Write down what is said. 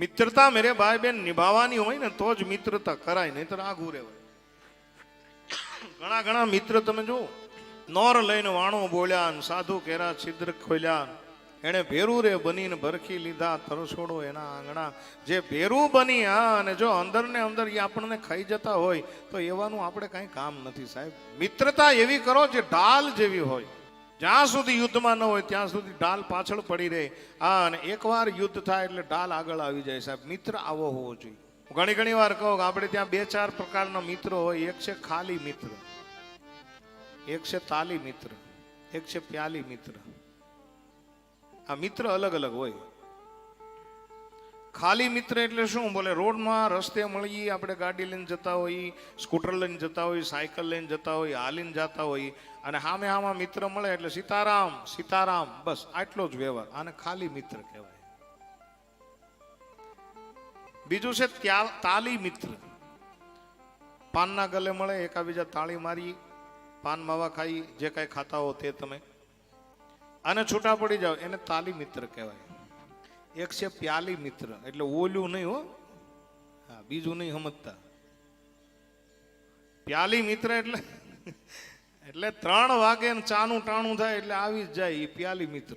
મિત્રતા મેરે ભાઈ બેન નિભાવવાની હોય ને, તો જ મિત્રતા કરાય નહીં તો આઘું રહેવાય. ઘણા ઘણા મિત્ર તમે જુઓ, નોર લઈને વાણો બોલ્યા સાધુ કેરા છિદ્ર ખોલ્યા એણે ભેરું રે બનીને ભરખી લીધા, તરસોડો એના આંગણા. જે ભેરું બની હા અને જો અંદર ને અંદર એ આપણને ખાઈ જતા હોય, તો એવાનું આપણે કાંઈ કામ નથી સાહેબ. મિત્રતા એવી કરો જે ઢાલ જેવી હોય. જ્યાં સુધી યુદ્ધમાં ન હોય, ત્યાં સુધી ઢાલ પાછળ પડી રહે. હા, અને એકવાર યુદ્ધ થાય એટલે ઢાલ આગળ આવી જાય. સાહેબ, મિત્ર આવો હોવો જોઈએ. હું ઘણી ઘણી વાર કહું કે આપણે ત્યાં બે ચાર પ્રકારના મિત્રો હોય. એક છે ખાલી મિત્ર. એક છે તાલી મિત્ર. એક છે પ્યાલી મિત્ર. આ મિત્ર અલગ અલગ હોય. ખાલી મિત્ર એટલે શું? બોલે રોડમાં રસ્તે મળીએ આપણે ગાડી લઈને જતા હોઈએ સ્કૂટર લઈને જતા હોઈએ સાયકલ લઈને જતા હોઈએ હાલીને જતા હોઈએ અને સામે આમાં મિત્ર મળે એટલે સીતારામ સીતારામ, બસ આટલો જ વ્યવહાર. આને ખાલી મિત્ર કહેવાય. બીજું છે તાલી મિત્ર. પાનના ગલે મળે, એકાબીજા તાળી મારી, પાન માવા ખાઈ, જે કાંઈ ખાતા હો તે તમે. અને છૂટા પડી જાઓ, એને તાલી મિત્ર કહેવાય. એક છે પ્યાલી મિત્ર. એટલે ઓલું નહીં હો. હા, બીજું નહીં સમજતા. પ્યાલી મિત્ર એટલે એટલે ત્રણ વાગે ચાનું ટાણું થાય એટલે આવી જ જાય એ પ્યાલી મિત્ર.